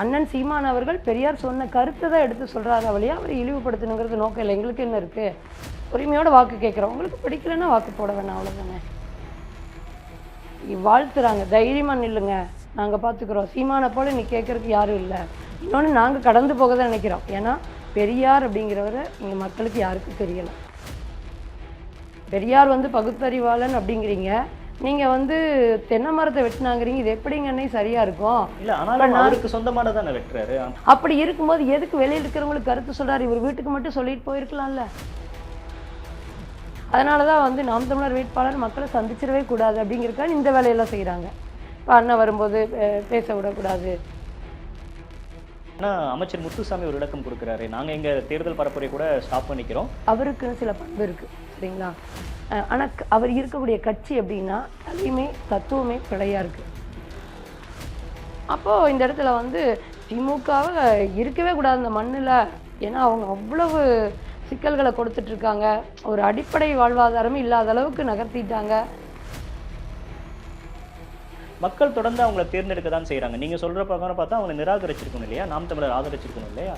அண்ணன் சீமான் அவர்கள் பெரியார் சொன்ன கருத்தை தான் எடுத்து சொல்கிறாரு வழியா. அவர் இழிவுபடுத்தணுங்கிறது நோக்கம் இல்லை. எங்களுக்கு என்ன இருக்குது உரிமையோட வாக்கு கேட்குறோம். உங்களுக்கு பிடிக்கலன்னா வாக்கு போட வேணாம். அவ்வளோதானே வாழ்த்துறாங்க. தைரியமாக நில்லுங்க. நாங்கள் பார்த்துக்குறோம் சீமானை போல நீ கேட்குறதுக்கு யாரும் இல்லை. இன்னொன்று நாங்கள் கடந்து போக தான் நினைக்கிறோம். ஏன்னா பெரியார் அப்படிங்கிறவரை இங்கே மக்களுக்கு யாருக்கும் தெரியலை. பெரியார் வந்து பகுத்தறிவாளன் அப்படிங்கிறீங்க. நீங்கள் வந்து தென்னை மரத்தை வெட்டினாங்கிறீங்க இது எப்படிங்க அண்ணே சரியாக இருக்கும்? இல்ல ஆனாலும் அவருக்கு சொந்தமானதானே வெட்டுறாரு. அப்படி இருக்கும்போது எதுக்கு வெளியில் இருக்கிறவங்களுக்கு கருத்து சொல்றாரு? இவர் வீட்டுக்கு மட்டும் சொல்லிட்டு போயிருக்கலாம்ல. அதனால தான் வந்து நாம் தமிழர் வேட்பாளர் மக்களை சந்திச்சிடவே கூடாது அப்படிங்கிறக்காக இந்த வேலையெல்லாம் செய்கிறாங்க இப்போ அண்ணன் வரும்போது பேச விடக்கூடாது. ஆனா அமைச்சர் முத்துசாமி ஒரு விளக்கம் கொடுக்குறாரு. நாங்க எங்க தேர்தல் பரப்புரை கூட ஸ்டாப் பண்ணிக்கிறோம். அவருக்குன்னு சில பண்பு இருக்குது சரிங்களா ஆனால் அவர் இருக்கக்கூடிய கட்சி அப்படின்னா தலைமை தத்துவமே பிழையாக இருக்குது அப்போது இந்த இடத்துல வந்து திமுகவை இருக்கவே கூடாது இந்த மண்ணில். ஏன்னா அவங்க அவ்வளவு சிக்கல்களை கொடுத்துட்டு இருக்காங்க. ஒரு அடிப்படை வாழ்வாதாரமே இல்லாத அளவுக்கு நகர்த்திட்டாங்க. மக்கள் தொடர்ந்து அவங்கள தேர்ந்தெடுக்க தான் செய்கிறாங்க நீங்கள் சொல்ற பிரகாரம் பார்த்தா அவங்களை நிராகரிச்சிருக்கணும் இல்லையா? நாம் தமிழர் ஆதரிச்சிருக்கணும் இல்லையா?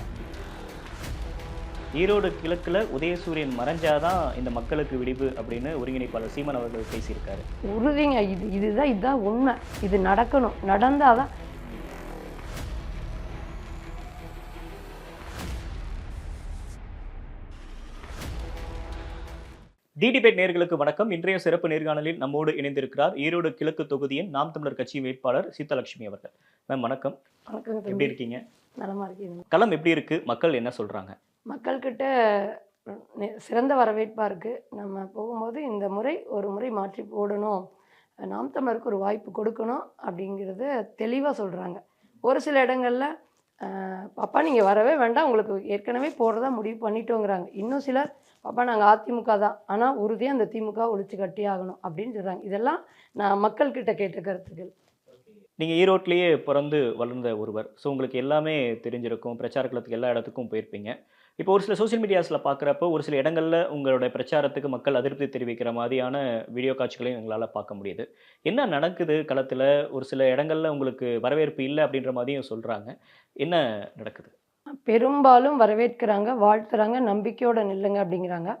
ஈரோடு கிழக்குல உதயசூரியன் மறைஞ்சாதான் இந்த மக்களுக்கு விடிவு அப்படின்னு ஒருங்கிணைப்பாளர் சீமன் அவர்கள் பேசியிருக்காரு. உறுதிங்க. இது இதுதான் இதுதான் உண்மை. இது நடக்கணும். நடந்தாதான். டிடிபேட் நேர்களுக்கு வணக்கம். இன்றைய சிறப்பு நேர்காணலில் நம்மோடு இணைந்திருக்கிறார் ஈரோடு கிழக்கு தொகுதியின் நாம் தமிழர் கட்சி வேட்பாளர் சீதாலட்சுமி அவர்கள். மேம் வணக்கம். வணக்கங்க எப்படி இருக்கீங்க? நலமா இருக்கீங்க. களம் எப்படி இருக்கு? மக்கள் என்ன சொல்றாங்க? மக்கள்கிட்ட சிறந்த வரவேற்பாக இருக்குது நம்ம போகும்போது இந்த முறை ஒரு முறை மாற்றி போடணும். நாம் தமிழருக்கு ஒரு வாய்ப்பு கொடுக்கணும் அப்படிங்கிறத தெளிவாக சொல்கிறாங்க ஒரு சில இடங்களில் பாப்பா நீங்கள் வரவே வேண்டாம். உங்களுக்கு ஏற்கனவே போடுறதா முடிவு பண்ணிட்டோங்கிறாங்க. இன்னும் சிலர் பாப்பா நாங்கள் அதிமுக தான். ஆனால் உறுதியாக அந்த திமுக ஒழிச்சு கட்டி ஆகணும். அப்படின்னு சொல்கிறாங்க இதெல்லாம் நான் மக்கள்கிட்ட கேட்ட கருத்துக்கள். நீங்கள் ஈரோட்லேயே பிறந்து வளர்ந்த ஒருவர். ஸோ உங்களுக்கு எல்லாமே தெரிஞ்சிருக்கும். பிரச்சார களத்துக்கு எல்லா இடத்துக்கும் போயிருப்பீங்க. இப்போ ஒரு சில சோஷியல் மீடியாஸில் பார்க்குறப்போ ஒரு சில இடங்களில் உங்களோட பிரச்சாரத்துக்கு மக்கள் அதிருப்தி தெரிவிக்கிற மாதிரியான வீடியோ காட்சிகளையும் எங்களால் பார்க்க முடியுது. என்ன நடக்குது களத்தில்? ஒரு சில இடங்களில் உங்களுக்கு வரவேற்பு இல்லை அப்படின்ற மாதிரியும் சொல்கிறாங்க என்ன நடக்குது? பெரும்பாலும் வரவேற்கிறாங்க வாழ்த்துறாங்க நம்பிக்கையோட நில்லுங்க அப்படிங்கிறாங்க.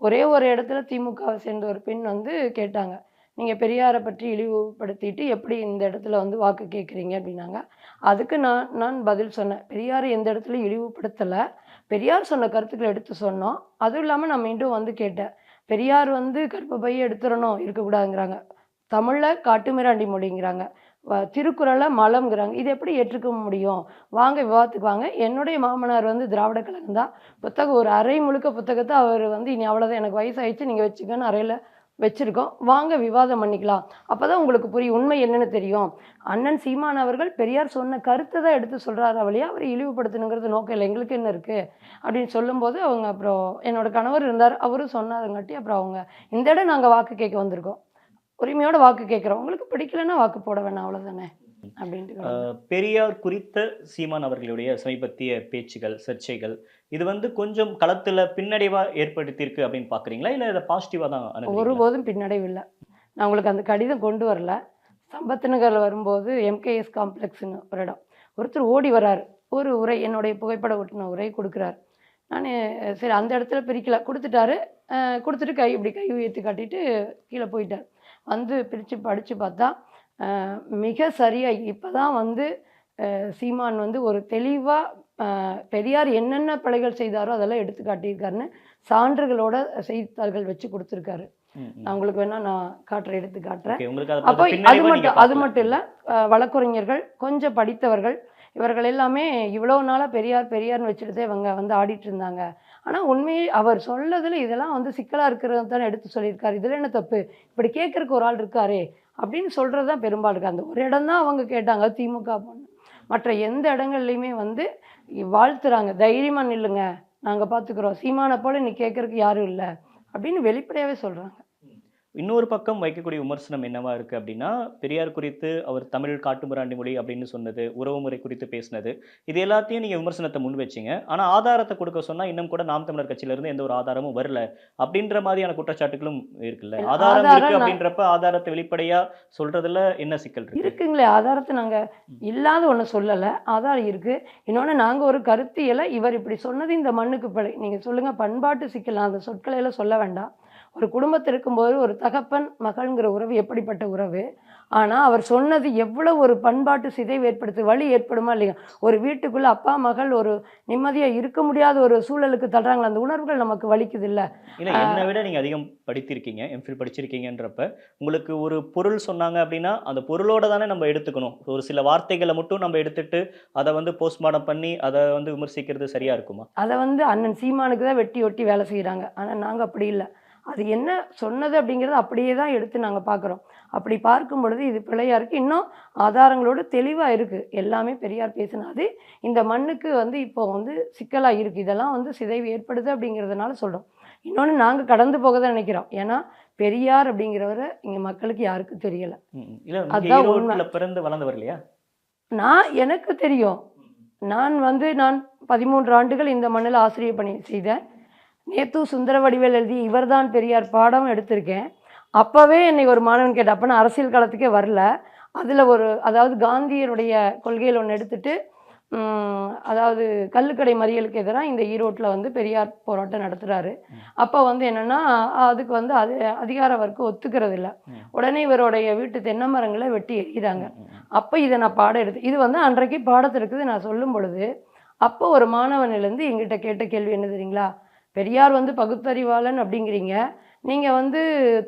ஒரே ஒரு இடத்துல திமுகவை சேர்ந்த ஒரு பெண் வந்து கேட்டாங்க நீங்கள் பெரியாரை பற்றி இழிவுபடுத்திட்டு எப்படி இந்த இடத்துல வந்து வாக்கு கேட்குறீங்க அப்படின்னாங்க. அதுக்கு நான் நான் பதில் சொன்னேன். பெரியாரை எந்த இடத்துல இழிவுபடுத்தலை. பெரியார் சொன்ன கருத்துக்களை எடுத்து சொன்னோம். அதுவும் இல்லாமல் நான் மீண்டும் வந்து கேட்டேன். பெரியார் வந்து கற்பப்பையை எடுத்துடணும் இருக்கக்கூடாதுங்கிறாங்க. தமிழில் காட்டுமிராண்டி மொழிங்கிறாங்க. வ- திருக்குறளை மலம்ங்கிறாங்க. இது எப்படி ஏற்றுக்க முடியும்? வாங்க விவாதத்துக்கு வாங்க. என்னுடைய மாமனார் வந்து திராவிட கழகம் தான். புத்தகம் ஒரு அரை முழுக்க புத்தகத்தை அவர் வந்து இனி அவ்வளோதான் எனக்கு வயசாகிடுச்சு நீங்கள் வச்சுக்கன்னு அறையில் வச்சுருக்கோம். வாங்க விவாதம் பண்ணிக்கலாம். அப்போ தான் உங்களுக்கு புரியும் உண்மை என்னென்னு தெரியும். அண்ணன் சீமான் அவர்கள் பெரியார் சொன்ன கருத்தை தான் எடுத்து சொல்கிறாரு வழியா அவர் இழிவுபடுத்தணுங்கிறது நோக்கம் இல்லை. எங்களுக்கு என்ன இருக்குது அப்படின்னு சொல்லும்போது அவங்க அப்புறம் என்னோட கணவர் இருந்தார். அவரும் சொன்னாருங்காட்டி அப்புறம் அவங்க இந்த இடம் நாங்கள் வாக்கு கேட்க வந்திருக்கோம். உரிமையோட வாக்கு கேட்குறோம். உங்களுக்கு பிடிக்கலன்னா வாக்கு போட வேணாம் அவ்வளோதானே பெரியார் குறித்த சீமான் அவர்களுடைய சமீபத்திய பேச்சுகள் சர்ச்சைகள் இது வந்து கொஞ்சம் களத்துல பின்னடைவா ஏற்படுத்தியிருக்கு அப்படின்னு பாக்குறீங்களா? இல்ல இதை பாசிட்டிவா தான்? ஒருபோதும் பின்னடைவு இல்லை நான் உங்களுக்கு அந்த கடிதம் கொண்டு வரல. சம்பத் நகரில் வரும்போது எம்கேஎஸ் காம்ப்ளெக்ஸ்னு ஒரு இடம். ஒருத்தர் ஓடி வராரு. ஒரு உரை என்னுடைய புகைப்பட ஒட்டின உரை கொடுக்குறாரு. நான் சரி அந்த இடத்துல பிரிக்கல. கொடுத்துட்டாரு. கொடுத்துட்டு கை இப்படி கை உயர்த்தி காட்டிட்டு கீழே போயிட்டார். வந்து பிரித்து படித்து பார்த்தா மிக சரியாக இப்போ தான் வந்து சீமான் வந்து ஒரு தெளிவாக பெரியார் என்னென்ன பிழைகள் செய்தாரோ அதெல்லாம் எடுத்து காட்டியிருக்காருன்னு சான்றுகளோட செய்தித்தாள்கள் வச்சு கொடுத்துருக்காரு. உங்களுக்கு வேணா நான் காட்டுறேன் எடுத்து காட்டுறேன். அப்போ அது மட்டும் அது. மட்டும் இல்லை வழக்குரைஞர்கள் கொஞ்சம் படித்தவர்கள் இவர்கள் எல்லாமே இவ்வளோ நாளாக பெரியார் பெரியார்னு வச்சுட்டு இவங்க வந்து ஆடிட்டு இருந்தாங்க. ஆனால் உண்மையே அவர் சொல்லதில் இதெல்லாம் வந்து சிக்கலாக இருக்கிறது தானே எடுத்து சொல்லியிருக்காரு. இதில் என்ன தப்பு? இப்படி கேட்கறக்கு ஒரு ஆள் இருக்காரே அப்படின்னு சொல்கிறது தான் பெரும்பாலும் அந்த ஒரு இடம் தான் அவங்க கேட்டாங்க திமுக பொண்ணு மற்ற எந்த இடங்கள்லையுமே வந்து வாழ்த்துறாங்க தைரியமாக நில்லுங்க நாங்கள் பார்த்துக்குறோம் சீமானை போல் நீ கேட்குறக்கு யாரும் இல்லை அப்படின்னு வெளிப்படையாகவே சொல்கிறாங்க இன்னொரு பக்கம் வைக்கக்கூடிய விமர்சனம் என்னவா இருக்கு அப்படின்னா பெரியார் குறித்து அவர் தமிழ் காட்டுமிராண்டி மொழி அப்படின்னு சொன்னது உறவுமுறை குறித்து பேசினது இது எல்லாத்தையும் நீங்க விமர்சனத்தை முன் வச்சீங்க. ஆனா ஆதாரத்தை கொடுக்க சொன்னா இன்னும் கூட நாம் தமிழர் கட்சியில இருந்து எந்த ஒரு ஆதாரமும் வரல அப்படின்ற மாதிரியான குற்றச்சாட்டுகளும் இருக்குல்ல? ஆதாரம் ஆதாரம் இருக்கு நான்- அப்படின்றப்ப ஆதாரத்தை வெளிப்படையா சொல்றதுல என்ன சிக்கல் இருக்கு? இருக்குங்களே ஆதாரத்தை நாங்க இல்லாத ஒண்ணு சொல்லல. ஆதாரம் இருக்கு. இன்னொன்னு நாங்க ஒரு கருத்தியலை இவர் இப்படி சொன்னது இந்த மண்ணுக்கு பிழை. நீங்க சொல்லுங்க பண்பாட்டு சிக்கல் நான் அந்த சொற்களை எல்லாம் சொல்ல வேண்டாம். ஒரு குடும்பத்தில் இருக்கும்போது ஒரு தகப்பன் மகள்ங்கிற உறவு எப்படிப்பட்ட உறவு? ஆனா அவர் சொன்னது எவ்வளவு ஒரு பண்பாட்டு சிதைவு ஏற்படுத்து வழி ஏற்படுமா இல்லையா? ஒரு வீட்டுக்குள்ள அப்பா மகள் ஒரு நிம்மதியா இருக்க முடியாத ஒரு சூழலுக்கு தள்ளுறாங்களா அந்த உணர்வுகள் நமக்கு வலிக்குது இல்ல இல்ல என்னை விட நீங்க அதிகம் படித்திருக்கீங்க எம்ஃபில் படிச்சிருக்கீங்கன்றப்ப உங்களுக்கு ஒரு பொருள் சொன்னாங்க அப்படின்னா அந்த பொருளோட தானே நம்ம எடுத்துக்கணும். ஒரு சில வார்த்தைகளை மட்டும் நம்ம எடுத்துட்டு அதை வந்து போஸ்ட்மார்ட்டம் பண்ணி அதை வந்து விமர்சிக்கிறது சரியா இருக்குமா? அதை வந்து அண்ணன் சீமானுக்கு தான் வெட்டி ஒட்டி வேலை செய்கிறாங்க ஆனால் நாங்கள் அப்படி இல்லை. அது என்ன சொன்னது அப்படிங்கிறத அப்படியே தான் எடுத்து நாங்கள் பார்க்குறோம் அப்படி பார்க்கும் பொழுது இது பிழையா இருக்குது இன்னும் ஆதாரங்களோட தெளிவாக இருக்குது எல்லாமே பெரியார் பேசினாது. இந்த மண்ணுக்கு வந்து இப்போ வந்து சிக்கலாக இருக்குது இதெல்லாம் வந்து சிதைவு ஏற்படுது அப்படிங்கிறதுனால சொல்கிறோம் இன்னொன்று நாங்கள் கடந்து போக தான் நினைக்கிறோம். ஏன்னா பெரியார் அப்படிங்கிறவரை இங்கே மக்களுக்கு யாருக்கும் தெரியலை. ஈரோட்ல பிறந்து வளர்ந்தவர் இல்லையா? நான் எனக்கு தெரியும். நான் வந்து நான் பதிமூன்று ஆண்டுகள் இந்த மண்ணில் ஆசிரியர் பணி செய்தேன். நேத்து சுந்தர வடிவேல் எழுதி இவர்தான் பெரியார் பாடம் எடுத்திருக்கேன். அப்போவே என்னை ஒரு மாணவன் கேட்ட அப்போ நான் அரசியல் காலத்துக்கே வரல. அதில் ஒரு அதாவது காந்தியருடைய கொள்கையில் ஒன்று எடுத்துட்டு அதாவது கல்லுக்கடை மறியலுக்கு எதிராக இந்த ஈரோட்டில் வந்து பெரியார் போராட்டம் நடத்துகிறாரு அப்போ வந்து என்னென்னா அதுக்கு வந்து அது அதிகார வர்க்கம் ஒத்துக்கிறது இல்லை. உடனே இவருடைய வீட்டு தென்னை மரங்களை வெட்டி எறிகிறாங்க. அப்போ இதை நான் பாடம் எடுத்து இது வந்து அன்றைக்கு பாடத்திற்கு நான் சொல்லும் பொழுது அப்போ ஒரு மாணவனிலேருந்து எங்கிட்ட கேட்ட கேள்வி என்ன தெரியுங்களா? பெரியார் வந்து பகுத்தறிவாளன் அப்படிங்கிறீங்க. நீங்கள் வந்து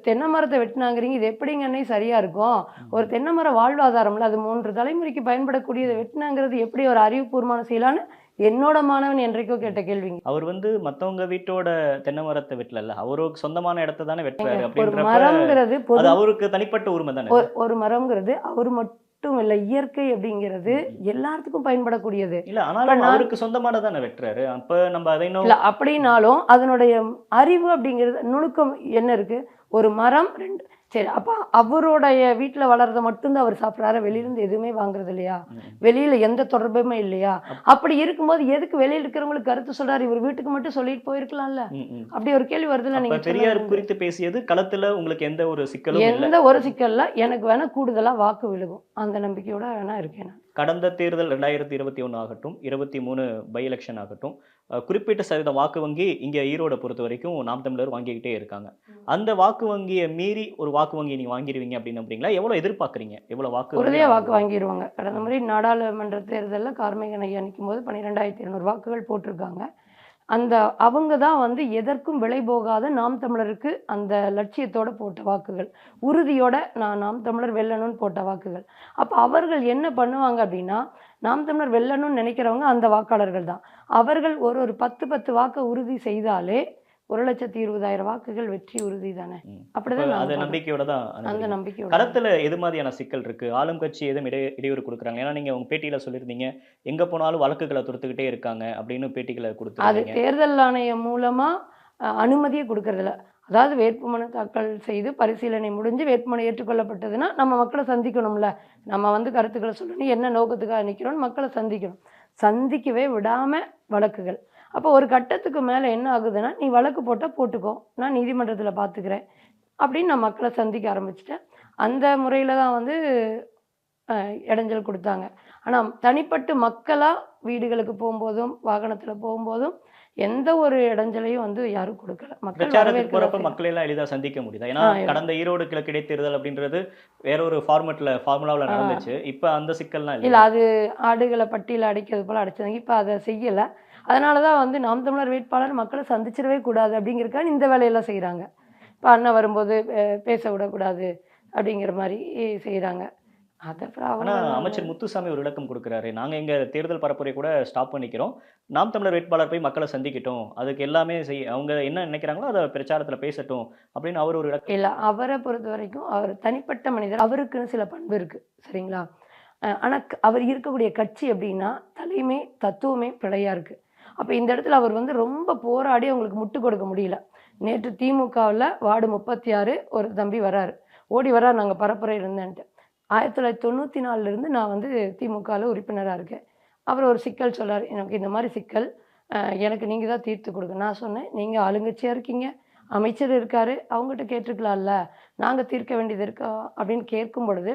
தென்னை மரத்தை வெட்டினாங்கிறீங்க. இது எப்படிங்க அண்ணே சரியாக இருக்கும்? ஒரு தென்னை மரம் வாழ்வாதாரம்ல அது மூன்று தலைமுறைக்கு பயன்படக்கூடியதை வெட்டினாங்கிறது எப்படி ஒரு அறிவுபூர்வமான செயலான்னு என்னோட மாணவன் என்றைக்கோ கேட்ட கேள்விங்க. அவர் வந்து மத்தவங்க வீட்டோட தென்னை மரத்தை வெட்டல அவருக்கு சொந்தமான இடத்தை தானே வெட்டுறாரு ஒரு மரம்ங்கிறது அவருக்கு தனிப்பட்ட உரிமை தானே. ஒரு மரம்ங்கிறது அவர் மட்டும் இல்லை இயற்கை அப்படிங்கிறது எல்லாத்துக்கும் பயன்படக்கூடியது. இல்ல ஆனாலும் அவருக்கு சொந்தமானதானே வெட்டுறாரு. அப்ப நம்ம அதை இல்ல அப்படின்னாலும் அதனுடைய அறிவு அப்படிங்கிறது நுணுக்கம் என்ன இருக்கு? ஒரு மரம் ரெண்டு சரி அப்ப அவருடைய வீட்டுல வளர்றத மட்டும்தான் அவர் சாப்பிட்றாரு வெளியில இருந்து எதுவுமே வாங்குறது இல்லையா. வெளியில எந்த தொடர்புமே இல்லையா அப்படி இருக்கும்போது எதுக்கு வெளியில இருக்கிறவங்களுக்கு கருத்து சொல்றாரு இவர் வீட்டுக்கு மட்டும் சொல்லிட்டு போயிருக்கலாம்ல. அப்படி ஒரு கேள்வி வருதுல்ல அப்ப நீங்க பெரியார். குறித்து பேசியது களத்துல உங்களுக்கு எந்த ஒரு சிக்கலும் எந்த ஒரு சிக்கல்ல எனக்கு வேணா கூடுதலா வாக்கு விழுகும் அந்த நம்பிக்கையோட வேணா இருக்கேன். கடந்த தேர்தல் ரெண்டாயிரத்தி இருபத்தி ஒன்று ஆகட்டும் இருபத்தி மூணு பை எலெக்ஷன் ஆகட்டும் குறிப்பிட்ட சதவீத வாக்கு வங்கி இங்க ஈரோட பொறுத்த வரைக்கும் நாம் தமிழர் வாங்கிக்கிட்டே இருக்காங்க. அந்த வாக்கு வங்கியை மீறி ஒரு வாக்கு வங்கி நீங்க வாங்கிடுவீங்க அப்படின்னு நம்புறீங்களா? எவ்வளவு எதிர்பார்க்கறீங்க? எவ்வளவு வாக்கு உறுதியா வங்கி வாக்கு வாங்கிடுவாங்க கடந்த முறை நாடாளுமன்ற தேர்தலில் கார்மேகன் ஐயா நிற்கும் போது பன்னிரெண்டாயிரத்தி இருநூறு வாக்குகள் போட்டிருக்காங்க. அந்த அவங்க தான் வந்து எதற்கும் விலை போகாத நாம் தமிழருக்கு அந்த லட்சியத்தோட போட்ட வாக்குகள். உறுதியோட நான் நாம் தமிழர் வெல்லணும்னு போட்ட வாக்குகள். அப்போ அவர்கள் என்ன பண்ணுவாங்க அப்படின்னா நாம் தமிழர் வெல்லணும்னு நினைக்கிறவங்க அந்த வாக்காளர்கள் தான். அவர்கள் ஒரு ஒரு பத்து பத்து வாக்கை உறுதி செய்தாலே ஒரு லட்சத்தி இருபதாயிரம் வாக்குகள் வெற்றி உறுதி தானே. அப்படிதான் அந்த. நம்பிக்கையோட தான் அந்த. நம்பிக்கையோட களத்துல எது மாதிரியான சிக்கல் இருக்கு? ஆளும் கட்சி எதுவும் இடை இடையூறு கொடுக்குறாங்க. ஏன்னா நீங்க உங்க பேட்டியில சொல்லியிருந்தீங்க எங்க போனாலும் வழக்குகளை தொடுத்துக்கிட்டே இருக்காங்க அப்படின்னு பேட்டிகளை அது கொடுத்துருக்கீங்க தேர்தல் ஆணையம் மூலமா அனுமதியே கொடுக்கறதில்ல. அதாவது வேட்புமனு தாக்கல் செய்து பரிசீலனை முடிஞ்சு வேட்புமனு ஏற்றுக்கொள்ளப்பட்டதுன்னா நம்ம மக்களை சந்திக்கணும்ல. நம்ம வந்து கருத்துக்களை சொல்லணும் என்ன நோக்கத்துக்காக நிற்கிறோம்னு மக்களை சந்திக்கணும். சந்திக்கவே விடாம வழக்குகள். அப்போ ஒரு கட்டத்துக்கு மேலே என்ன ஆகுதுன்னா நீ வழக்கு போட்டால் போட்டுக்கோ. நான் நீதிமன்றத்தில் பார்த்துக்கிறேன் அப்படின்னு நான் மக்களை சந்திக்க ஆரம்பிச்சிட்டேன். அந்த முறையில் தான் வந்து இடைஞ்சல் கொடுத்தாங்க. ஆனால் தனிப்பட்டு மக்களாக வீடுகளுக்கு போகும்போதும் வாகனத்தில் போகும்போதும் எந்த ஒரு இடைஞ்சலையும் வந்து யாரும் கொடுக்கல. மக்கள் வரவேற்கிற மக்களை எல்லாம் எளிதா சந்திக்க முடியுதா? ஏன்னா. கடந்த ஈரோடு கிழக்கு இடைத்தேர்தல் அப்படின்றது வேற ஒரு ஃபார்மெட்ல ஃபார்முலாவில். நடந்துச்சு. இப்ப அந்த சிக்கல்லாம் இல்லை. அது ஆடுகளை பட்டியல அடைக்கிறது போல் அடைச்சாங்க இப்போ அதை செய்யலை. அதனால தான் வந்து நாம் தமிழர் வேட்பாளர் மக்களை சந்திச்சிடவே கூடாது அப்படிங்கிறக்காக இந்த வேலையெல்லாம் செய்கிறாங்க இப்போ அண்ணன் வரும்போது பேச விடக்கூடாது அப்படிங்கிற மாதிரி செய்கிறாங்க அதை அப்புறம் ஆனா அவங்க அமைச்சர் முத்துசாமி ஒரு விளக்கம் கொடுக்குறாரு. நாங்க எங்க தேர்தல் பரப்புரை கூட ஸ்டாப் பண்ணிக்கிறோம். நாம் தமிழர் வேட்பாளர் போய் மக்களை சந்திக்கட்டும். அதுக்கு எல்லாமே செய் அவங்க என்ன நினைக்கிறாங்களோ அதை பிரச்சாரத்துல பேசட்டும் அப்படின்னு அவர் ஒரு விளக்கம் இல்லை அவரை பொறுத்த வரைக்கும் அவர் தனிப்பட்ட மனிதர். அவருக்குன்னு சில பண்பு இருக்குது சரிங்களா? ஆனால் அவர் இருக்கக்கூடிய கட்சி அப்படின்னா தலைமை தத்துவமே பிழையாக இருக்குது அப்போ இந்த இடத்துல அவர் வந்து ரொம்ப போராடி அவங்களுக்கு முட்டு கொடுக்க முடியல. நேற்று திமுகவில் வார்டு முப்பத்தி ஆறு ஒரு தம்பி வராரு. ஓடி வரார் நாங்கள் பரப்புரை இருந்தேன்ட்டு. ஆயிரத்தி தொள்ளாயிரத்தி தொண்ணூற்றி நாலுலேருந்து நான் வந்து திமுகவில் உறுப்பினராக இருக்கேன். அவர் ஒரு சிக்கல் சொன்னார் எனக்கு இந்த மாதிரி சிக்கல் எனக்கு நீங்கள் தான் தீர்த்து கொடுங்க. நான் சொன்னேன் நீங்கள் ஆளுங்கட்சியாக இருக்கீங்க அமைச்சர் இருக்காரு அவங்ககிட்ட கேட்டிருக்கலாம்ல நாங்கள் தீர்க்க வேண்டியது இருக்கா? அப்படின்னு கேட்கும் பொழுது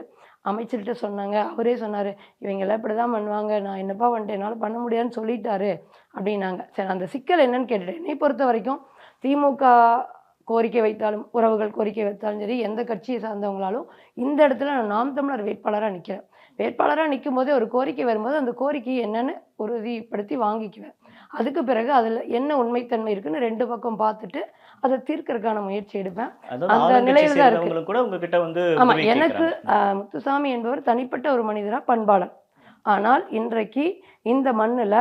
அமைச்சர்கிட்ட சொன்னாங்க அவரே சொன்னார் இவங்க எல்லாம் இப்படி தான் பண்ணுவாங்க நான் என்னப்பா வந்துட்டு என்னால் பண்ண முடியாதுன்னு சொல்லிட்டாரு. அப்படின்னாங்க. சரி அந்த சிக்கல் என்னன்னு கேட்டுட்டேன். என்னை பொறுத்த வரைக்கும் திமுக கோரிக்கை வைத்தாலும் உறவுகள் கோரிக்கை வைத்தாலும் சரி எந்த கட்சியை சார்ந்தவங்களாலும் இந்த இடத்துல நான் நாம் தமிழர் வேட்பாளராக நிற்கிறேன் வேட்பாளராக நிற்கும் போதே ஒரு கோரிக்கை வரும்போது அந்த கோரிக்கை என்னன்னு உறுதிப்படுத்தி வாங்கிக்குவேன். அதுக்கு பிறகு அதில் என்ன உண்மைத்தன்மை இருக்குன்னு ரெண்டு பக்கம் பார்த்துட்டு அதை தீர்க்கறதுக்கான முயற்சி எடுப்பேன். அந்த நிலையில தான் இருக்கு. சேர்ந்தவங்களும் கூட உங்ககிட்ட வந்து ஆமா உதவி எனக்கு முத்துசாமி என்பவர் தனிப்பட்ட ஒரு மனிதரா பண்பாளன். ஆனால் இன்றைக்கு இந்த மண்ணுல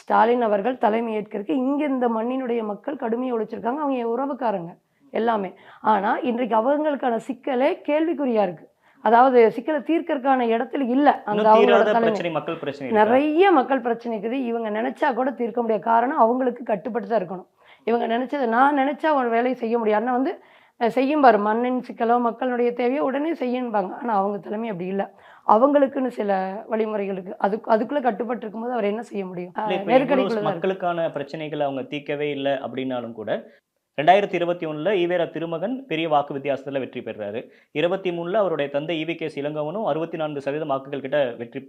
ஸ்டாலின் அவர்கள் தலைமை ஏற்கிறதுக்கு இங்க இந்த மண்ணினுடைய மக்கள் கடுமையை ஒழிச்சிருக்காங்க. அவங்க உறவுக்காரங்க. எல்லாமே. ஆனா இன்றைக்கு அவங்களுக்கான சிக்கலே கேள்விக்குறியா இருக்கு. அதாவது சிக்கலை தீர்க்கறதுக்கான இடத்துல இல்ல. அந்த அவங்களோட? நிறைய மக்கள் பிரச்சனை இருக்குது. இவங்க நினைச்சா கூட தீர்க்க முடியாது காரணம் அவங்களுக்கு கட்டுப்பட்டு தான் இருக்கணும். இவங்க நினைச்சது நான் நினைச்சா ஒரு வேலையை செய்ய முடியும். அண்ணா வந்து செய்யும் பாரு. மண்ணின் சிக்கலோ மக்களுடைய தேவையோ உடனே செய்யணும்பாங்க ஆனால் அவங்க தலைமை அப்படி இல்லை. அவங்களுக்குன்னு சில வழிமுறைகள் இருக்கு. அதுக்கு அதுக்குள்ள கட்டுப்பட்டு இருக்கும்போது அவர் என்ன செய்ய முடியும்? நெருக்கடிக்குள்ள. மக்களுக்கான பிரச்சனைகளை அவங்க தீர்க்கவே இல்லை அப்படின்னாலும் கூட ரெண்டாயிரத்தி இருபத்தி ஒன்றில் ஈவேரா திருமகன் பெரிய வாக்கு வித்தியாசத்தில் வெற்றி பெறுறாரு. இருபத்தி மூணில் அவருடைய தந்தை ஈவி கே இளங்கவனும் அறுபத்தி நான்கு சதவீதம் வாக்குகள் கிட்ட வெற்றி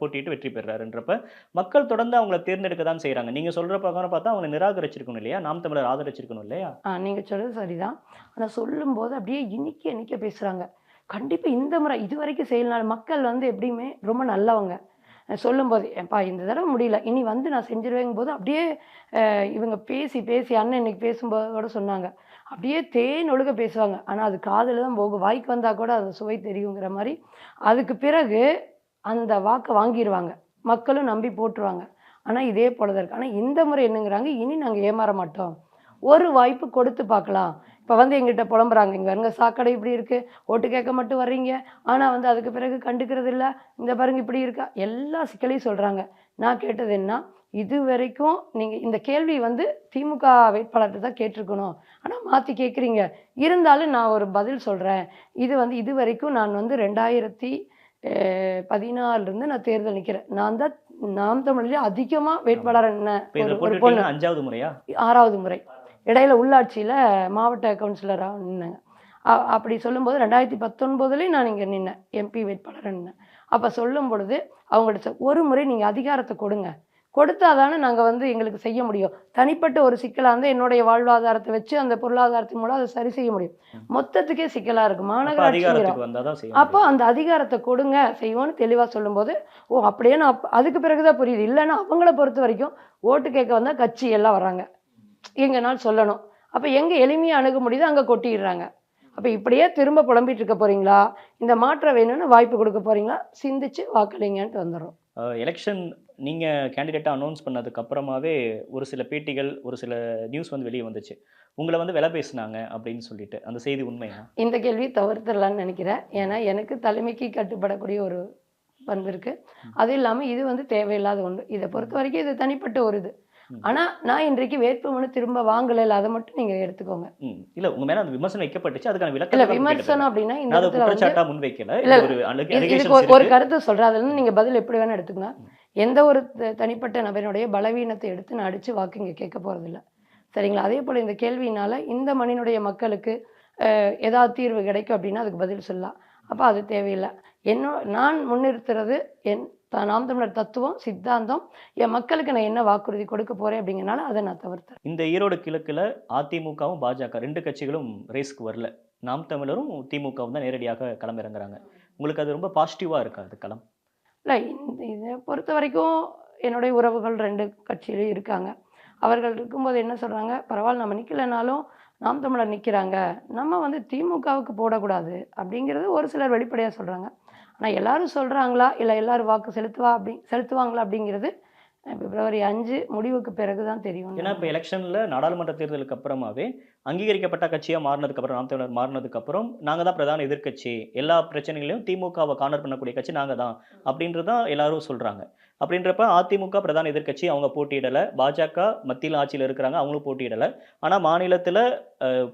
போட்டியிட்டு வெற்றி பெறாருன்றப்ப மக்கள் தொடர்ந்து அவங்கள தேர்ந்தெடுக்க தான் செய்கிறாங்க நீங்கள் சொல்கிற பிரகாரம் பார்த்தா அவங்க நிராகரிச்சிருக்கணும் இல்லையா? நாம் தமிழர் ஆதரிச்சிருக்கணும் இல்லையா? ஆ நீங்கள் சொல்கிறது சரிதான். ஆனால் சொல்லும்போது அப்படியே இனிக்க இனிக்க பேசுகிறாங்க கண்டிப்பாக இந்த முறை இது வரைக்கும் செய்யலாம் மக்கள் வந்து எப்படியுமே ரொம்ப நல்லவங்க. சொல்லும்போது ஏப்பா இந்த தடவை முடியல. இனி வந்து நான் செஞ்சிருவேங்கும் போது அப்படியே இவங்க பேசி பேசி அண்ணன் இன்னைக்கு பேசும்போது கூட சொன்னாங்க. அப்படியே தேன் ஒழுக பேசுவாங்க. ஆனால் அது காதில் தான் போகும். வாய்க்கு வந்தால் கூட அது சுவை தெரியுங்கிற மாதிரி. அதுக்கு பிறகு அந்த வாக்கை வாங்கிடுவாங்க மக்களும் நம்பி போட்டுருவாங்க. ஆனால் இதே போல தான் இருக்குது ஆனால் இந்த முறை என்னங்கிறாங்க. இனி நாங்கள் ஏமாற மாட்டோம். ஒரு வாய்ப்பு கொடுத்து பார்க்கலாம். இப்போ வந்து எங்கிட்ட புலம்புறாங்க. இங்கே வருங்க சாக்கடை இப்படி இருக்குது ஓட்டு கேட்க மட்டும் வர்றீங்க. ஆனால் வந்து அதுக்கு பிறகு கண்டுக்கிறது இல்லை. இந்த பாருங்க இப்படி இருக்கா? எல்லா சிக்கலையும் சொல்கிறாங்க நான் கேட்டது என்ன? இது வரைக்கும் நீங்கள் இந்த கேள்வி வந்து திமுக வேட்பாளர்கிட்ட தான் கேட்டிருக்கணும். ஆனால் மாற்றி கேட்குறீங்க. இருந்தாலும் நான் ஒரு பதில் சொல்கிறேன் இது வந்து இது வரைக்கும் நான் வந்து ரெண்டாயிரத்தி பதினாலிருந்து நான் தேர்தல் நிற்கிறேன் நான் தான் நாம் தமிழிலே அதிகமாக வேட்பாளர் என்ன? ஒரு- பொண்ணு. அஞ்சாவது முறையா? ஆறாவது முறை. இடையில உள்ளாட்சியில் மாவட்ட கவுன்சிலராக நின்னேங்க. அப்படி சொல்லும்போது ரெண்டாயிரத்தி பத்தொன்பதுலேயும் நான் இங்கே நின்னேன். எம்பி வேட்பாளராக நின்னேன். அப்போ சொல்லும் பொழுது அவங்கள்ட்ட ஒரு முறை நீங்கள் அதிகாரத்தை கொடுங்க. கொடுத்தா தானே நாங்கள் வந்து எங்களுக்கு செய்ய முடியும். தனிப்பட்ட ஒரு சிக்கலாக இருந்தால் என்னுடைய வாழ்வாதாரத்தை வச்சு அந்த பொருளாதாரத்தின் மூலம் அதை சரி செய்ய முடியும். மொத்தத்துக்கே சிக்கலாக இருக்கு. அப்ப மாநகராட்சிங்கிறோம். அதிகாரத்துக்கு வந்தாதான் செய்ய அப்போ அந்த அதிகாரத்தை கொடுங்க செய்வோன்னு தெளிவாக சொல்லும்போது ஓ அப்படியே நான் அதுக்கு பிறகுதான் புரியுது. இல்லைன்னா அவங்கள பொறுத்த வரைக்கும் ஓட்டு கேட்க வந்தால் கட்சி எல்லாம் வராங்க எங்கனால் சொல்லணும். அப்போ எங்கே எளிமையாக அணுக முடியுதோ அங்கே கொட்டிடுறாங்க. அப்போ இப்படியே திரும்ப புலம்பிட்டு இருக்க போறீங்களா? இந்த மாற்றம் வேணும்னு வாய்ப்பு கொடுக்க போறீங்களா? சிந்திச்சு வாக்களிங்கன்ட்டு வந்துடும் எலெக்ஷன் நீங்க கேண்டிடேட்டா அனௌன்ஸ் பண்ணதுக்கு அப்புறமாவே ஒரு சில பேட்டிகள் ஒரு சில நியூஸ் வந்து வெளியே வந்துச்சு. உங்களை வந்து விலை பேசுனாங்க அப்படின்னு சொல்லிட்டு. அந்த செய்தி உண்மையா? இந்த கேள்வியை தவிர்த்துடலான்னு நினைக்கிறேன். ஏன்னா எனக்கு தலைமைக்கு கட்டுப்படக்கூடிய ஒரு பண்பு அது இல்லாமல் இது வந்து தேவையில்லாத ஒன்று. இதை பொறுத்த வரைக்கும் இது தனிப்பட்ட ஒரு இது. ஆனால் நான் இன்றைக்கு வேட்புமனு திரும்ப வாங்கலை அதை மட்டும் நீங்கள் எடுத்துக்கோங்க. இல்ல உங்க மேல அந்த விமர்சனம் வைக்கப்பட்டுச்சு அதுக்கான இல்ல விளக்கம் விமர்சனம் அப்படின்னா இந்த இடத்துல முன் வைக்கல இல்ல, ஒரு. கருத்து சொல்றேன் அதுல இருந்து நீங்க பதில் எப்படி வேணா எடுத்துக்கலாம் எந்த ஒரு தனிப்பட்ட நபரினுடைய பலவீனத்தை எடுத்து நான் அடிச்சு வாக்கு இங்க கேட்க போறதில்ல. சரிங்களா? அதே போல இந்த கேள்வியினால இந்த மண்ணினுடைய மக்களுக்கு ஏதாவது தீர்வு கிடைக்கும் அப்படின்னா அதுக்கு பதில் சொல்லலாம். அப்ப அது தேவையில்லை. என்னோ நான் முன்னிறுத்துறது என் நாம் தமிழர் தத்துவம் சித்தாந்தம் என் மக்களுக்கு நான் என்ன வாக்குறுதி கொடுக்க போறேன் அப்படிங்கறனால அதை நான் தவிர்த்தேன். இந்த ஈரோடு கிழக்குல அதிமுகவும் பாஜக ரெண்டு கட்சிகளும் ரேஸ்க்கு வரல. நாம் தமிழரும் திமுகவும் தான் நேரடியாக களமிறங்குறாங்க. உங்களுக்கு அது ரொம்ப பாசிட்டிவா இருக்கா அது களம்? இல்லை இந்த இதை பொறுத்த வரைக்கும் என்னுடைய உறவுகள் ரெண்டு கட்சியிலும் இருக்காங்க. அவர்கள் இருக்கும்போது என்ன சொல்கிறாங்க பரவாயில்ல நம்ம நிற்கலைனாலும் நாம் தமிழர் நிற்கிறாங்க நம்ம வந்து திமுகவுக்கு போடக்கூடாது அப்படிங்கிறது ஒரு சிலர் வெளிப்படையாக சொல்கிறாங்க ஆனால் எல்லாரும் சொல்கிறாங்களா இல்லை எல்லாரும் வாக்கு செலுத்துவா அப்படி செலுத்துவாங்களா அப்படிங்கிறது பிப்ரவரி அஞ்சு முடிவுக்கு பிறகு தான் தெரியும் ஏன்னா இப்போ எலெக்ஷன்ல நாடாளுமன்ற தேர்தலுக்கு அப்புறமாவே அங்கீகரிக்கப்பட்ட கட்சியாக மாறினதுக்கப்புறம் நாம் தமிழர் மாறினதுக்கப்புறம் நாங்கள் தான் பிரதான எதிர்க்கட்சி. எல்லா பிரச்சனைகளையும் திமுகவை கார்னர் பண்ணக்கூடிய கட்சி நாங்கள் தான். அப்படின்றது தான் எல்லாரும் சொல்கிறாங்க அப்படின்றப்ப அதிமுக பிரதான எதிர்க்கட்சி அவங்க போட்டியிடலை. பாஜக மத்தியில் ஆட்சியில் இருக்கிறாங்க அவங்களும் போட்டியிடலை. ஆனால் மாநிலத்தில்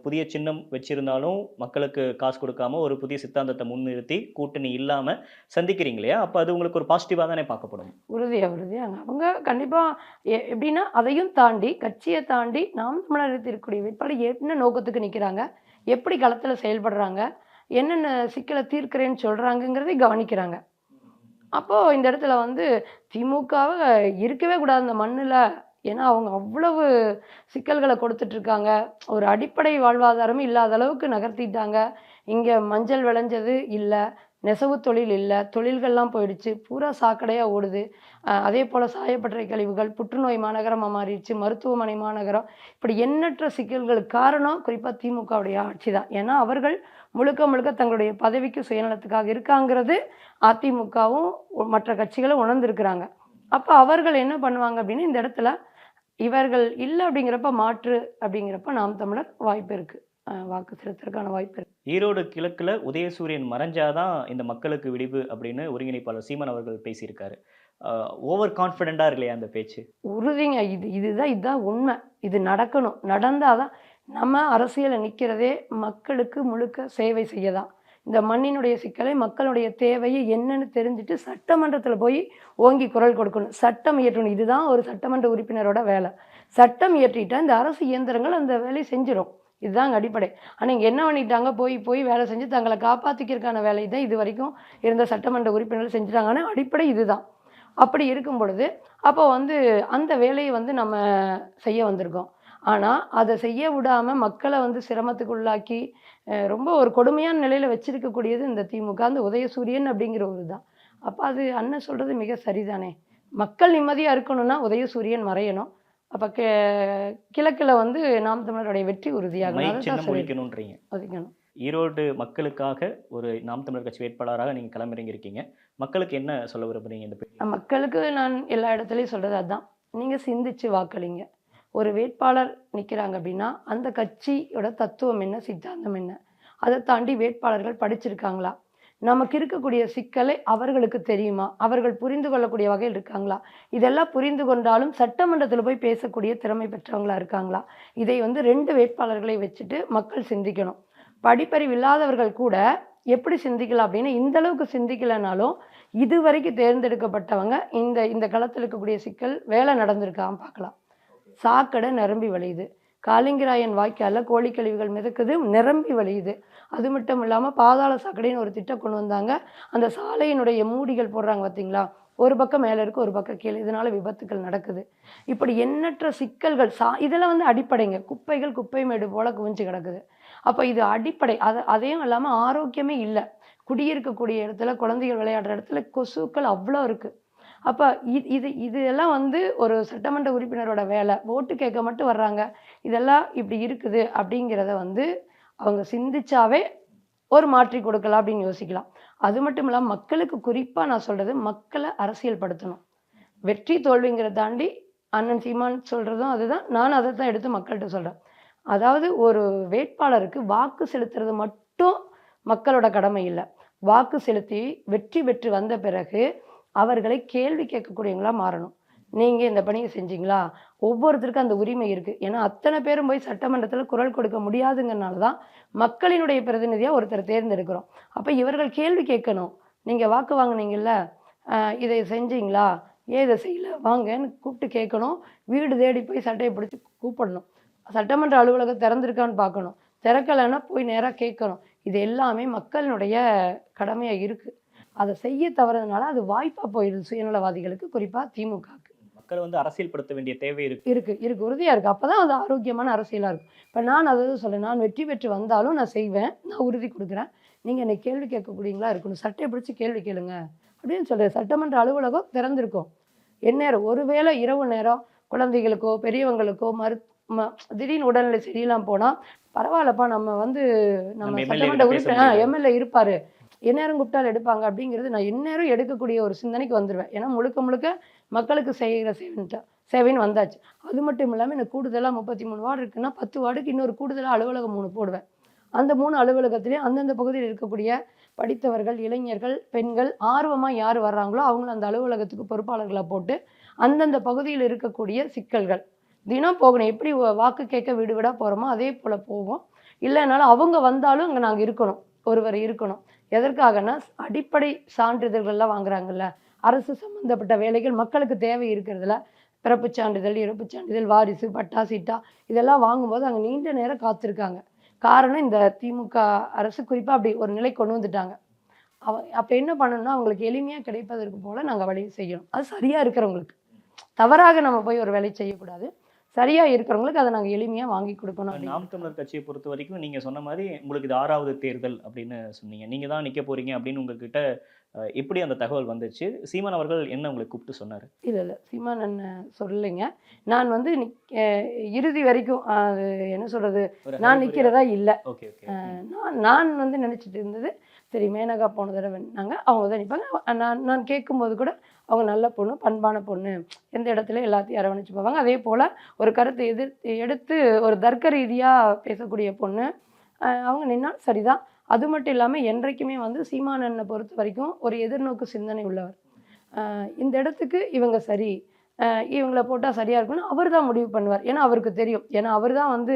புதிய சின்னம் வச்சிருந்தாலும் மக்களுக்கு காசு கொடுக்காம ஒரு புதிய சித்தாந்தத்தை முன்னிறுத்தி கூட்டணி இல்லாமல் சந்திக்கிறீங்க இல்லையா அப்போ அது உங்களுக்கு ஒரு பாசிட்டிவாக தானே பார்க்கப்படும். உறுதியாக உறுதியாக அவங்க கண்டிப்பாக எப்படின்னா அதையும் தாண்டி கட்சியை தாண்டி நாம் தமிழர் இருக்கக்கூடிய வேட்பாளர் என்ன நோக்கத்துக்கு நிற்கிறாங்க எப்படி களத்தில் செயல்படுறாங்க. என்னென்ன சிக்கலை தீர்க்கிறேன்னு சொல்கிறாங்கங்கிறதை கவனிக்கிறாங்க. அப்போது இந்த இடத்துல வந்து திமுகவை இருக்கவே கூடாது இந்த மண்ணில். ஏன்னா அவங்க அவ்வளவு சிக்கல்களை கொடுத்துட்ருக்காங்க. ஒரு அடிப்படை வாழ்வாதாரமும் இல்லாத அளவுக்கு நகர்த்திட்டாங்க. இங்கே மஞ்சள் விளைஞ்சது இல்லை. நெசவு தொழில் இல்லை தொழில்கள்லாம் போயிடுச்சு பூரா சாக்கடையாக ஓடுது. அதே போல் சாயப்பட்டறை கழிவுகள் புற்றுநோய் மாநகரமாக மாறிடுச்சு மருத்துவமனை மாநகரம். இப்படி எண்ணற்ற சிக்கல்களுக்கு காரணம் குறிப்பாக திமுகவுடைய ஆட்சி தான். ஏன்னா அவர்கள் முழுக்க முழுக்க தங்களுடைய பதவிக்கு சுயநலத்துக்காக இருக்காங்கிறது அதிமுகவும் மற்ற கட்சிகளும் உணர்ந்திருக்கிறாங்க. அப்போ அவர்கள் என்ன பண்ணுவாங்க அப்படின்னு இந்த இடத்துல இவர்கள் இல்லை அப்படிங்கிறப்ப மாற்று அப்படிங்கிறப்ப நாம் தமிழர் வாய்ப்பு இருக்குது வாக்கு செலுத்துறதுக்கான வாய்ப்பு இருக்கு. ஈரோடு கிழக்குல உதயசூரியன் மறைஞ்சாதான் இந்த மக்களுக்கு விடிவு அப்படின்னு ஒருங்கிணைப்பாளர் சீமான் அவர்கள் பேசியிருக்காரு. ஓவர் கான்ஃபிடென்ட்டா இல்லையா அந்த பேச்சு? உறுதிங்க. இது இதுதான் இதுதான் உண்மை. இது நடக்கணும். நடந்தாதான் நம்ம அரசியலில் நிற்கிறதே மக்களுக்கு முழுக்க சேவை செய்ய தான் இந்த மண்ணினுடைய சிக்கலை மக்களுடைய தேவையை என்னன்னு தெரிஞ்சுட்டு சட்டமன்றத்தில் போய் ஓங்கி குரல் கொடுக்கணும். சட்டம் இயற்றணும். இதுதான் ஒரு சட்டமன்ற உறுப்பினரோட வேலை. சட்டம் இயற்றிட்டா இந்த அரசு இயந்திரங்கள் அந்த வேலையை செஞ்சிடும் இதுதாங்க அடிப்படை. ஆனால் இங்கே என்ன பண்ணிட்டாங்க? போய் போய் வேலை செஞ்சு தங்களை காப்பாற்றிக்கிறதுக்கான வேலை தான் இது வரைக்கும் இருந்த சட்டமன்ற உறுப்பினர்கள் செஞ்சுட்டாங்க. ஆனால் அடிப்படை இதுதான். அப்படி இருக்கும் பொழுது அப்போ வந்து அந்த வேலையை வந்து நம்ம செய்ய வந்திருக்கோம். ஆனால் அதை செய்ய விடாமல் மக்களை வந்து சிரமத்துக்கு உள்ளாக்கி ரொம்ப ஒரு கொடுமையான நிலையில் வச்சிருக்கக்கூடியது இந்த திமுக அந்த உதயசூரியன் அப்படிங்கிற ஒரு தான் அப்போ அது அண்ணன் சொல்கிறது மிக சரிதானே? மக்கள் நிம்மதியாக இருக்கணும்னா உதயசூரியன் மறையணும். அப்போ கே கிழக்கில் வந்து நாம் தமிழருடைய வெற்றி சொல்லி ஒழிக்கணுன்றீங்க ஒதுக்கணும் ஈரோடு மக்களுக்காக ஒரு நாம் தமிழர் கட்சி வேட்பாளராக நீங்க களமிறங்கியிருக்கீங்க. மக்களுக்கு என்ன சொல்ல விரும்புறீங்க இந்த மக்களுக்கு நான் எல்லா இடத்துலையும் சொல்கிறது அதுதான் நீங்கள் சிந்திச்சு வாக்களிங்க. ஒரு வேட்பாளர் நிற்கிறாங்க அப்படின்னா அந்த கட்சியோட தத்துவம் என்ன சித்தாந்தம் என்ன? அதை தாண்டி வேட்பாளர்கள் படிச்சிருக்காங்களா? நமக்கு இருக்கக்கூடிய சிக்கலை அவர்களுக்கு தெரியுமா? அவர்கள் புரிந்து கொள்ளக்கூடிய வகையில் இருக்காங்களா? இதெல்லாம் புரிந்து கொண்டாலும் சட்டமன்றத்தில் போய் பேசக்கூடிய திறமை பெற்றவங்களா இருக்காங்களா? இதை வந்து ரெண்டு வேட்பாளர்களை வச்சுட்டு மக்கள் சிந்திக்கணும். படிப்பறிவு இல்லாதவர்கள் கூட எப்படி சிந்திக்கலாம் அப்படின்னு இந்த அளவுக்கு சிந்திக்கலைனாலும் இது வரைக்கும் தேர்ந்தெடுக்கப்பட்டவங்க இந்த இந்த களத்தில் இருக்கக்கூடிய சிக்கல் வேலை நடந்திருக்கான்னு பார்க்கலாம். சாக்கடை நிரம்பி வழியுது காலிங்கராயன் வாய்க்கால கோழிக்கழிவுகள் மிதக்குது நிரம்பி வழியுது. அது மட்டும் இல்லாமல் பாதாள சாக்கடைன்னு ஒரு திட்டம் கொண்டு வந்தாங்க. அந்த சாலையினுடைய மூடிகள் போடுறாங்க பார்த்தீங்களா ஒரு பக்கம் மேலே இருக்கு ஒரு பக்கம் கீழே. இதனால விபத்துக்கள் நடக்குது. இப்படி எண்ணற்ற சிக்கல்கள் சா இதெல்லாம் வந்து அடிப்படைங்க. குப்பைகள் குப்பை மேடு போல குவிஞ்சு கிடக்குது. அப்போ இது அடிப்படை. அது அதையும் இல்லாமல் ஆரோக்கியமே இல்லை. குடியிருக்கக்கூடிய இடத்துல குழந்தைகள் விளையாடுற இடத்துல கொசுக்கள் அவ்வளோ இருக்குது அப்போ இது இது இது எல்லாம் வந்து ஒரு சட்டமன்ற உறுப்பினரோட வேலை. ஓட்டு கேட்க மட்டும் வர்றாங்க. இதெல்லாம் இப்படி இருக்குது அப்படிங்கிறத வந்து அவங்க சிந்திச்சாவே ஒரு மாற்றி கொடுக்கலாம் அப்படின்னு யோசிக்கலாம். அது மட்டும் இல்லாமல் மக்களுக்கு குறிப்பாக நான் சொல்கிறது மக்களை அரசியல்படுத்தணும். வெற்றி தோல்விங்கிறத தாண்டி அண்ணன் சீமான் சொல்கிறதும் அதுதான். நான் அதை தான் எடுத்து மக்கள்கிட்ட சொல்கிறேன் அதாவது ஒரு வேட்பாளருக்கு வாக்கு செலுத்துறது மட்டும் மக்களோட கடமை இல்லை. வாக்கு செலுத்தி வெற்றி பெற்று வந்த பிறகு அவர்களை கேள்வி கேட்கக்கூடியவங்களா மாறணும். நீங்கள் இந்த பணியை செஞ்சீங்களா? ஒவ்வொருத்தருக்கும் அந்த உரிமை இருக்குது ஏன்னா அத்தனை பேரும் போய் சட்டமன்றத்தில் குரல் கொடுக்க முடியாதுங்கிறனால தான் மக்களினுடைய பிரதிநிதியாக ஒருத்தர் தேர்ந்தெடுக்கிறோம். அப்போ இவர்கள் கேள்வி கேட்கணும். நீங்கள் வாக்கு வாங்கினீங்கல்ல இதை செஞ்சீங்களா? ஏன் இதை செய்யல? வாங்கன்னு கூப்பிட்டு கேட்கணும். வீடு தேடி போய் சட்டையை பிடிச்சி கூப்பிடணும். சட்டமன்ற அலுவலகம் திறந்திருக்கான்னு பார்க்கணும். திறக்கலைன்னா போய் நேராக கேட்கணும். இது எல்லாமே மக்களினுடைய கடமையாக இருக்குது அதை செய்ய தவறதுனால அது வாய்ப்பாக போயிடுது சுயநலவாதிகளுக்கு குறிப்பாக திமுகவுக்கு. மக்களை வந்து அரசியல்படுத்த வேண்டிய தேவை இருக்கு. இருக்கு இருக்கு. உறுதியா இருக்கு. அப்பதான் அது ஆரோக்கியமான அரசியலா இருக்கும். இப்ப நான் அதை தான் சொல்றேன் நான் வெற்றி பெற்று வந்தாலும் நான் செய்வேன் நான் உறுதி கொடுக்குறேன். நீங்க என்னை கேள்வி கேட்கக்கூடியங்களா இருக்கணும். சட்டையை பிடிச்சி கேள்வி கேளுங்க. அப்படின்னு சொல்றேன். சட்டமன்ற அலுவலகம் திறந்திருக்கும். எந்நேரம் ஒருவேளை இரவு நேரம் குழந்தைகளுக்கோ பெரியவங்களுக்கோ மரு ம- திடீர்னு உடல்நிலை சரியில்லாம போனா பரவாயில்லப்பா நம்ம வந்து நம்ம சட்டமன்ற உறுப்பினர். எம்எல்ஏ இருப்பாரு. எந்நேரம் கூப்பிட்டால் எடுப்பாங்க அப்படிங்கிறது நான் எந்நேரம் எடுக்கக்கூடிய ஒரு சிந்தனைக்கு வந்துடுவேன் ஏன்னா முழுக்க முழுக்க மக்களுக்கு செய்கிற சேவைன்ட்டு சேவைன்னு வந்தாச்சு. அது மட்டும் இல்லாமல் எனக்கு கூடுதலாக முப்பத்தி மூணு வார்டு இருக்குன்னா பத்து வார்டுக்கு இன்னொரு கூடுதலாக அலுவலகம் மூணு போடுவேன். அந்த மூணு அலுவலகத்துலேயும் அந்தந்த பகுதியில் இருக்கக்கூடிய படித்தவர்கள் இளைஞர்கள் பெண்கள் ஆர்வமாக யார் வர்றாங்களோ அவங்கள அந்த அலுவலகத்துக்கு பொறுப்பாளர்களாக போட்டு அந்தந்த பகுதியில் இருக்கக்கூடிய சிக்கல்கள். தினம் போகணும். எப்படி வாக்கு கேட்க வீடு வீடாக போகிறோமோ அதே போல் போவோம் இல்லைனாலும் அவங்க வந்தாலும் அங்கே நாங்கள் இருக்கணும். ஒருவர் இருக்கணும். எதற்காகனா அடிப்படை சான்றிதழ்கள்லாம் வாங்குறாங்கல்ல. அரசு சம்மந்தப்பட்ட வேலைகள் மக்களுக்கு தேவை இருக்கிறதுல. பிறப்பு சான்றிதழ் இறப்பு சான்றிதழ் வாரிசு பட்டா சீட்டா இதெல்லாம் வாங்கும்போது அங்கே நீண்ட நேரம் காத்திருக்காங்க. காரணம் இந்த திமுக அரசு குறிப்பாக அப்படி ஒரு நிலை கொண்டு வந்துட்டாங்க. அவ அப்போ என்ன பண்ணணும்னா அவங்களுக்கு எளிமையாக கிடைப்பதற்கு போல் நாங்கள் வழி செய்யணும். அது சரியாக இருக்கிறவங்களுக்கு. தவறாக நம்ம போய் ஒரு வேலை செய்யக்கூடாது. சரியாக இருக்கிறவங்களுக்கு அதை நாங்கள் எளிமையாக வாங்கி கொடுக்கணும் நாம் தமிழர் கட்சியை பொறுத்த வரைக்கும் நீங்க சொன்ன மாதிரி உங்களுக்கு இது ஆறாவது தேர்தல் அப்படின்னு சொன்னீங்க. நீங்க தான் நிக்க போறீங்க அப்படின்னு உங்ககிட்ட எப்படி அந்த தகவல் வந்துச்சு? சீமான் அவர்கள் என்ன உங்களை கூப்பிட்டு சொன்னாரு? இல்லை இல்லை. சீமான் அண்ணன் சொல்லலைங்க. நான் வந்து இறுதி வரைக்கும் அது என்ன சொல்கிறது நான் நிற்கிறதா இல்லை. Okay okay. நான் நான் வந்து நினச்சிட்டு இருந்தது சரி மேனகா போன தடவை நாங்கள் அவங்க தான் நிற்பாங்க நான் நான் கேட்கும்போது கூட அவங்க நல்ல பொண்ணு பண்பான பொண்ணு எந்த இடத்துல எல்லாத்தையும் அரவணைச்சு போவாங்க. அதே போல் ஒரு கருத்தை எதிர்த்து எடுத்து ஒரு தர்க்க ரீதியாக பேசக்கூடிய பொண்ணு அவங்க நின்னால் சரிதான். அது மட்டும் இல்லாமல் என்றைக்குமே வந்து சீமானண்ணை பொறுத்த வரைக்கும் ஒரு எதிர்நோக்கு சிந்தனை உள்ளவர். இந்த இடத்துக்கு இவங்க சரி இவங்கள போட்டால் சரியாக இருக்கும்னு அவர் தான் முடிவு பண்ணுவார். ஏன்னா அவருக்கு தெரியும். ஏன்னா அவர் தான் வந்து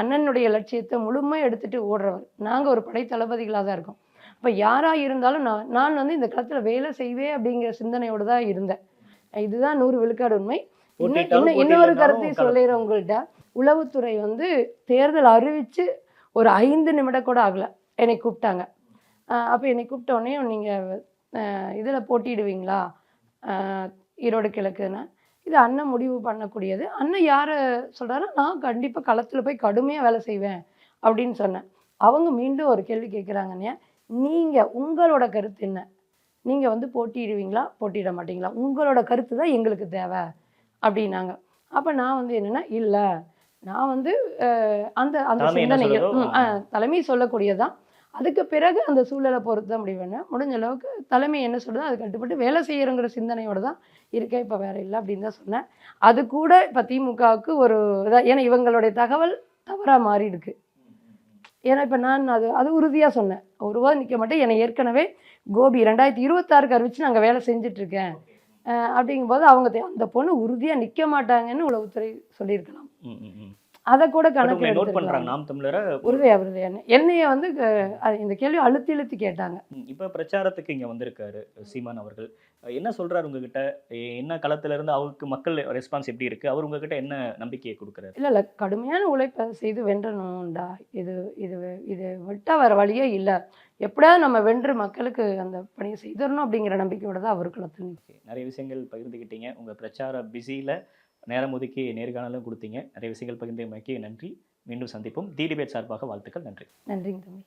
அண்ணனுடைய லட்சியத்தை முழுமையாக எடுத்துகிட்டு ஓடுறவர். நாங்கள் ஒரு படை தளபதிகளாக தான் இருக்கோம். இப்போ யாராக இருந்தாலும் நான் நான் வந்து இந்த களத்தில் வேலை செய்வேன் அப்படிங்கிற சிந்தனையோடு தான் இருந்தேன். இதுதான் நூறு விழுக்காடு உண்மை. இன்னும் இன்னொரு கருத்தை. சொல்லிடுறேன் உங்கள்கிட்ட உளவுத்துறை வந்து தேர்தல் அறிவித்து ஒரு ஐந்து நிமிடம் கூட ஆகல. என்னை கூப்பிட்டாங்க. அப்போ என்னை கூப்பிட்ட உடனே நீங்கள் இதில் போட்டியிடுவீங்களா? அஹ் ஈரோடு கிழக்குன்னு. இது அண்ணன் முடிவு பண்ணக்கூடியது. அண்ணன் யாரை சொல்கிறாரோ நான் கண்டிப்பாக களத்தில் போய் கடுமையாக வேலை செய்வேன். அப்படின்னு சொன்னேன். அவங்க மீண்டும் ஒரு கேள்வி கேட்குறாங்கண்ணே நீங்கள் உங்களோட கருத்து என்ன? நீங்கள் வந்து போட்டியிடுவீங்களா? போட்டியிட மாட்டீங்களா? உங்களோட கருத்து தான் எங்களுக்கு தேவை அப்படின்னாங்க. அப்போ நான் வந்து என்னென்னா இல்லை. நான் வந்து அந்த அந்த சிந்தனைகள். தலைமை சொல்லக்கூடியதான் அதுக்கு பிறகு அந்த சூழலை பொறுத்து தான் முடிவு பண்ணேன் முடிஞ்ச அளவுக்கு தலைமை என்ன சொல்லுதோ அது கட்டுப்பட்டு வேலை செய்யறங்கிற சிந்தனையோட தான் இருக்கேன். இப்போ வேற இல்லை அப்படின்னு தான் சொன்னேன். அது கூட இப்போ திமுகவுக்கு ஒரு இதா ஏன்னா இவங்களுடைய தகவல் தவறாக மாறி இருக்கு ஏன்னா இப்போ நான் அது அது உறுதியாக சொன்னேன். ஒருவா நிற்க மாட்டேன். என்னை ஏற்கனவே கோபி ரெண்டாயிரத்தி இருபத்தாறுக்கு அறிவிச்சு நாங்கள் வேலை செஞ்சுட்டு இருக்கேன் அஹ் அப்படிங்கும்போது அவங்க அந்த பொண்ணு உறுதியாக நிற்க மாட்டாங்கன்னு உளவுத்துறை சொல்லியிருக்கலாம். அதை கூட கணக்கு உங்களை நோட் பண்றாங்க. நாம் தமிழரை உறுதியா உறுதியா என்னைய வந்து இந்த கேள்வி அழுத்தி இழுத்தி கேட்டாங்க. இப்ப பிரச்சாரத்துக்கு இங்க வந்திருக்காரு சீமான் அவர்கள். என்ன சொல்றாரு உங்ககிட்ட? என்ன களத்துல இருந்து அவருக்கு மக்கள் ரெஸ்பான்ஸ் எப்படி இருக்கு? அவர் உங்ககிட்ட என்ன நம்பிக்கையை கொடுக்குறாரு? இல்லை இல்லை கடுமையான உழைப்பை செய்து வென்றணும்டா இது இது இது விட்டால் வேறு வழியே இல்லை. எப்படியாவது நம்ம வென்று மக்களுக்கு அந்த பணியை செய்திடணும் அப்படிங்கிற நம்பிக்கையோட தான் அவர் களத்தில் நிறைய விஷயங்கள் பகிர்ந்துக்கிட்டீங்க உங்க பிரச்சார பிஸியில நேரம் ஒதுக்கி நேர்காணலும் கொடுத்தீங்க. நிறைய விஷயங்கள் பகிர்ந்தமைக்கு நன்றி. மீண்டும் சந்திப்போம். தி டிபேட் சார்பாக வாழ்த்துக்கள். நன்றி. நன்றிங்க தம்பி.